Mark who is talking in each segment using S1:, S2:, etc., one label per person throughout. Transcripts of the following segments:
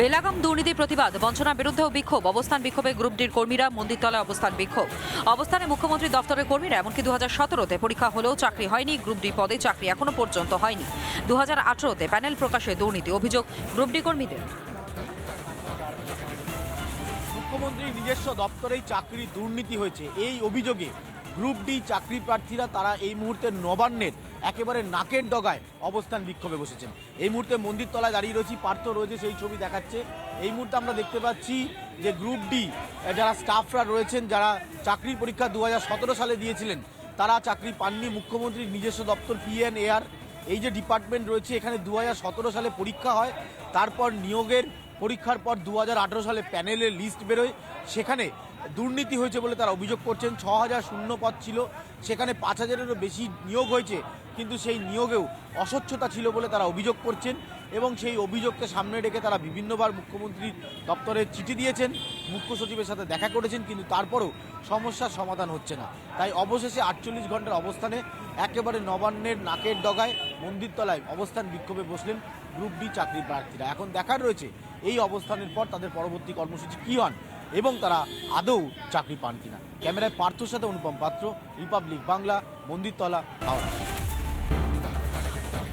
S1: বেলাগাম দুর্নীতি প্রতিবাদ, বঞ্চনার বিরুদ্ধেও বিক্ষোভ, অবস্থান বিক্ষোভে গ্রুপ ডির কর্মীরা মন্দিরতলায় অবস্থান বিক্ষোভ। অবস্থানে মুখ্যমন্ত্রী দপ্তরের কর্মীরা, এমনকি দু হাজার সতেরোতে পরীক্ষা হলেও চাকরি হয়নি গ্রুপ ডি পদে চাকরি এখনও পর্যন্ত হয়নি। দু হাজার আঠারোতে প্যানেল প্রকাশে দুর্নীতি অভিযোগ গ্রুপ ডি কর্মীদের।
S2: মুখ্যমন্ত্রীর নিজস্ব দপ্তরেই চাকরি দুর্নীতি হয়েছে। এই অভিযোগে গ্রুপ ডি চাকরি প্রার্থীরা, তারা এই মুহূর্তে নবান্নের একেবারে নাকের ডগায় অবস্থান বিক্ষোভে বসেছেন। এই মুহূর্তে মন্দির তলায় দাঁড়িয়ে রয়েছি, পার্থ রয়েছে, সেই ছবি দেখাচ্ছে। এই মুহূর্তে আমরা দেখতে পাচ্ছি যে গ্রুপ ডি, যারা স্টাফরা রয়েছেন, যারা চাকরির পরীক্ষা দু হাজার সতেরো সালে দিয়েছিলেন, তারা চাকরি পাননি। মুখ্যমন্ত্রীর নিজস্ব দপ্তর পিএন এআর এই যে ডিপার্টমেন্ট রয়েছে, এখানে দু হাজার সতেরো সালে পরীক্ষা হয়, তারপর নিয়োগের পরীক্ষার পর দু হাজার আঠেরো সালে প্যানেলের লিস্ট বেরোয়। সেখানে দুর্নীতি হয়েছে বলে তারা অভিযোগ করছেন ছ হাজার শূন্য পদ ছিল, সেখানে পাঁচ হাজারেরও বেশি নিয়োগ হয়েছে। কিন্তু সেই নিয়োগেও অস্বচ্ছতা ছিল বলে তারা অভিযোগ করছেন এবং সেই অভিযোগকে সামনে রেখে তারা বিভিন্নবার মুখ্যমন্ত্রীর দপ্তরে চিঠি দিয়েছেন। মুখ্য সচিবের সাথে দেখা করেছেন, কিন্তু তারপরেও সমস্যার সমাধান হচ্ছে না। তাই অবশেষে আটচল্লিশ ঘণ্টার অবস্থানে একেবারে নবান্নের নাকের ডগায় মন্দিরতলায় অবস্থান বিক্ষোভে বসলেন গ্রুপ ডি চাকরি প্রার্থীরা। এখন দেখার রয়েছে এই অবস্থানের পর তাদের পরবর্তী কর্মসূচি কী হন এবং তারা আদৌ চাকরি পান কিনা। ক্যামেরায় পার্থর সাথে অনুপম পাত্র, রিপাবলিক বাংলা, মন্দিরতলা, হাওড়া।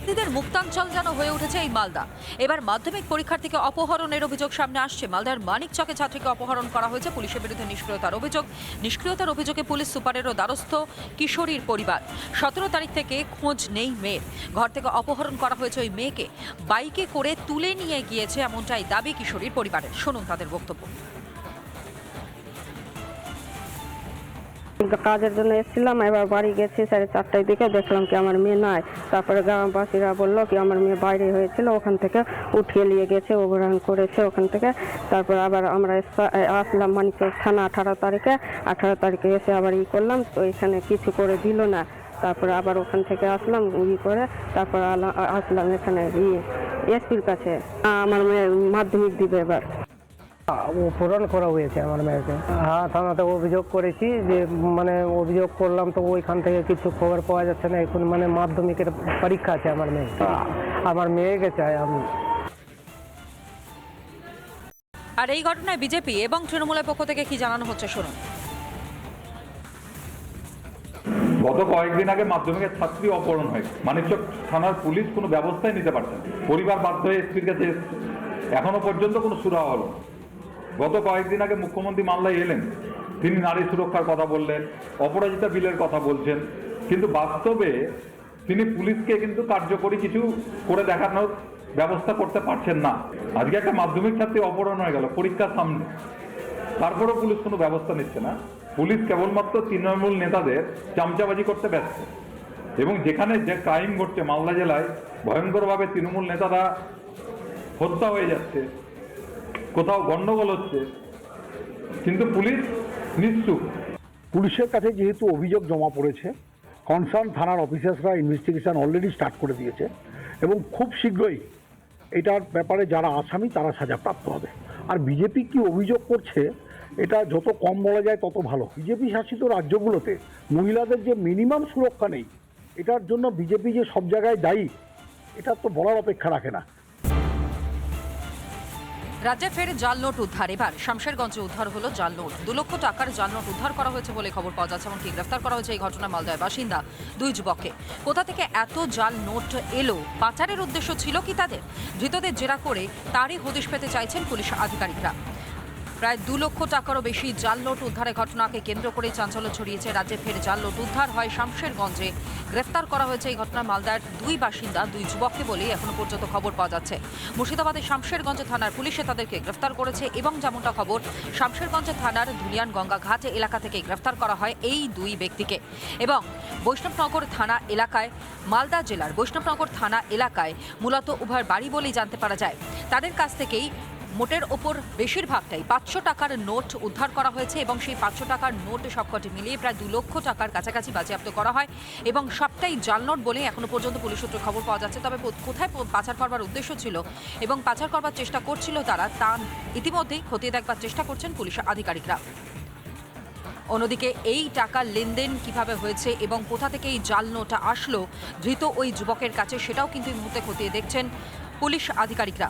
S1: ছাত্রীদের মুক্তাঞ্চল যেন হয়ে উঠেছে এই মালদা। এবার মাধ্যমিক পরীক্ষার থেকে অপহরণের অভিযোগ সামনে আসছে। মালদার মানিক চকে ছাত্রীকে অপহরণ করা হয়েছে। পুলিশের বিরুদ্ধে নিষ্ক্রিয়তার অভিযোগ। নিষ্ক্রিয়তার অভিযোগে পুলিশ সুপারেরও দ্বারস্থ কিশোরীর পরিবার। সতেরো তারিখ থেকে খোঁজ নেই মেয়ের। ঘর থেকে অপহরণ করা হয়েছে ওই মেয়েকে। বাইকে করে তুলে নিয়ে গিয়েছে এমনটাই দাবি কিশোরীর পরিবারের। শুনুন তাদের বক্তব্য।
S3: কাজের জন্য এসেছিলাম, এবার বাড়ি গেছি সাড়ে চারটায় দিকে, দেখলাম কি আমার মেয়ে নাই। তারপরে গ্রামবাসীরা বলল কি আমার মেয়ে বাইরে হয়েছিল, ওখান থেকে উঠিয়ে নিয়ে গেছে অবরোহণ করেছে ওখান থেকে। তারপর আবার আমরা আসলাম মানিকচক থানা আঠারো তারিখে। আঠারো তারিখে এসে আবার ই করলাম, তো এখানে কিছু করে দিল না। তারপরে আবার ওখান থেকে আসলাম ই করে, তারপর আসলাম এখানে এসপির কাছে। আমার মেয়ে মাধ্যমিক দিবে এবার।
S4: পূরণ করা হয়েছে আমার মেয়েকে। হ্যাঁ থানাতে অভিযোগ করেছি যে মানে অভিযোগ করলাম তো ওইখান থেকে কিছু খবর পাওয়া যাচ্ছে না। এখন মানে মাধ্যমিকের পরীক্ষা আছে আমার মেয়ে আমার মেয়েকে চাই আমি।
S1: আর এই ঘটনায় বিজেপি এবং তৃণমূলের পক্ষ থেকে কি জানানো হচ্ছে শুনুন।
S5: গত কয়েকদিন আগে মাধ্যমিকের ছাত্রী অপহরণ হয়। মানিকচক থানার পুলিশ কোনো ব্যবস্থাই নিতে পারছে না। পরিবার বাধ্য হয়ে এসপির কাছে এখনও পর্যন্ত কোনো সুরা হলো না। গত কয়েকদিন আগে মুখ্যমন্ত্রী মামলায় এলেন। তিনি নারী সুরক্ষার কথা বললেন, অপরাজিতা বিলের কথা বলছেন। কিন্তু বাস্তবে তিনি পুলিশকে কিন্তু কার্যকরী কিছু করে দেখানোর ব্যবস্থা করতে পারছেন না। আজকে একটা মাধ্যমিক ছাত্রী অপহরণ হয়ে গেল, পরীক্ষার সামনে। তারপরেও পুলিশ কোনো ব্যবস্থা নিচ্ছে না। পুলিশ কেবলমাত্র তৃণমূল নেতাদের চামচাবাজি করতে ব্যস্ত। এবং যেখানে যে ক্রাইম ঘটছে মালদা জেলায়, ভয়ঙ্করভাবে তৃণমূল নেতারা হত্যা হয়ে যাচ্ছে। কোথাও গন্ডগোল হচ্ছে, কিন্তু পুলিশ নিশ্চুপ।
S6: পুলিশের কাছে যেহেতু অভিযোগ জমা পড়েছে, কনসার্ন থানার অফিসার্সরা ইনভেস্টিগেশন অলরেডি স্টার্ট করে দিয়েছে এবং খুব শীঘ্রই এটার ব্যাপারে যারা আসামি, তারা সাজাপ্রাপ্ত হবে। আর বিজেপি কি অভিযোগ করছে, এটা যত কম বলা যায় তত ভালো। বিজেপি শাসিত রাজ্যগুলোতে মহিলাদের যে মিনিমাম সুরক্ষা নেই, এটার জন্য বিজেপি যে সব জায়গায় দায়ী, এটা তো বলার অপেক্ষা রাখে না।
S1: রাজ্যে ফের জাল নোট উদ্ধার। এবার শামশেরগঞ্জে উদ্ধার হলো জাল নোট। দু লক্ষ টাকার জাল নোট উদ্ধার করা হয়েছে বলে খবর পাওয়া যাচ্ছে এমনকি গ্রেফতার করা হয়েছে এই ঘটনা মালদায় বাসিন্দা দুই যুবককে। কোথা থেকে এত জাল নোট এলো? পাচারের উদ্দেশ্য ছিল কি তাদের? ধৃতদের জেরা করে তারই হদিশ পেতে চাইছেন পুলিশ আধিকারিকরা। প্রায় দু লক্ষ টাকারও বেশি জাল নোট উদ্ধারের ঘটনাকে কেন্দ্র করে চাঞ্চল্য ছড়িয়েছে রাজ্যে ফের জাল নোট উদ্ধার হয় শামশেরগঞ্জে। গ্রেফতার করা হয়েছে এই ঘটনা মালদার দুই বাসিন্দা, দুই যুবককে বলেই এখনও পর্যন্ত খবর পাওয়া যাচ্ছে। মুর্শিদাবাদের শামশেরগঞ্জ থানার পুলিশে তাদেরকে গ্রেফতার করেছে এবং যেমনটা খবর, শামশেরগঞ্জ থানার ধুলিয়ান গঙ্গা ঘাট এলাকা থেকে গ্রেফতার করা হয় এই দুই ব্যক্তিকে। এবং বৈষ্ণবনগর থানা এলাকায়, মালদা জেলার বৈষ্ণবনগর থানা এলাকায় মূলত উভয়ের বাড়ি বলেই জানতে পারা যায়। তাদের কাছ থেকেই মোটের ওপর বেশিরভাগটাই পাঁচশো টাকার নোট উদ্ধার করা হয়েছে এবং সেই পাঁচশো টাকার নোট সবকটি মিলিয়ে প্রায় দু লক্ষ টাকার কাছাকাছি বাজেয়াপ্ত করা হয় এবং সবটাই জাল নোট বলে এখনও পর্যন্ত পুলিশ সূত্রে খবর পাওয়া যাচ্ছে। তবে কোথায় পাচার করবার উদ্দেশ্য ছিল এবং পাচার করবার চেষ্টা করছিল তারা, তা ইতিমধ্যেই খতিয়ে দেখবার চেষ্টা করছেন পুলিশ আধিকারিকরা। অন্যদিকে এই টাকার লেনদেন কীভাবে হয়েছে এবং কোথা থেকে এই জাল নোট আসলো, ধৃত ওই যুবকের কাছে সেটাও কিন্তু এই মুহূর্তে খতিয়ে দেখছেন পুলিশ আধিকারিকরা।